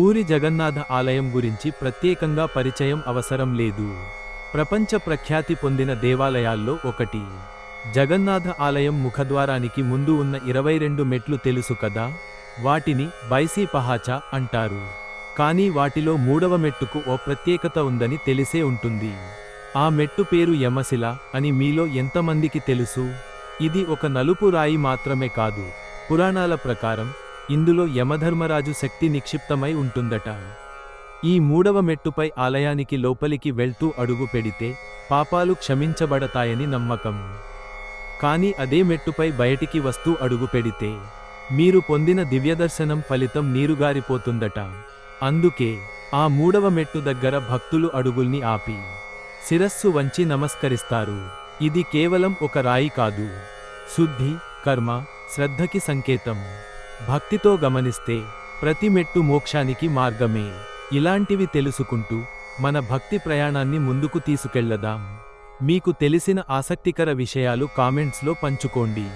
పూరి జగన్నాథ ఆలయం గురించి ప్రత్యేకంగా పరిచయం అవసరం లేదు. ప్రపంచ ప్రఖ్యాతి పొందిన దేవాలయాల్లో ఒకటి. జగన్నాథ ఆలయం ముఖద్వారానికి ముందు ఉన్న ఇరవై రెండు మెట్లు తెలుసు కదా? వాటిని బైసీ పహాచా అంటారు. కానీ వాటిలో మూడవ మెట్టుకు ఓ ప్రత్యేకత ఉందని తెలిసే ఉంటుంది. ఆ మెట్టు పేరు యమశిల అని మీలో ఎంతమందికి తెలుసు? ఇది ఒక నలుపు రాయి మాత్రమే కాదు. పురాణాల ప్రకారం ఇందులో యమధర్మరాజు శక్తి నిక్షిప్తమై ఉంటుందట. ఈ మూడవ మెట్టుపై ఆలయానికి లోపలికి వెళ్తూ అడుగు పెడితే పాపాలు క్షమించబడతాయని నమ్మకం. కానీ అదే మెట్టుపై బయటికి వస్తూ అడుగు పెడితే మీరు పొందిన దివ్యదర్శనం ఫలితం నీరుగారిపోతుందట. అందుకే ఆ మూడవ మెట్టు దగ్గర భక్తులు అడుగుల్ని ఆపి శిరస్సు వంచి నమస్కరిస్తారు. ఇది కేవలం ఒక రాయి కాదు. శుద్ధి కర్మ శ్రద్ధకి సంకేతం. భక్తితో గమనిస్తే ప్రతి మెట్టు మోక్షానికి మార్గమే. ఇలాంటివి తెలుసుకుంటూ మన భక్తి ప్రయాణాన్ని ముందుకు తీసుకెళ్ళదాం. మీకు తెలిసిన ఆసక్తికర విషయాలు కామెంట్స్లో పంచుకోండి.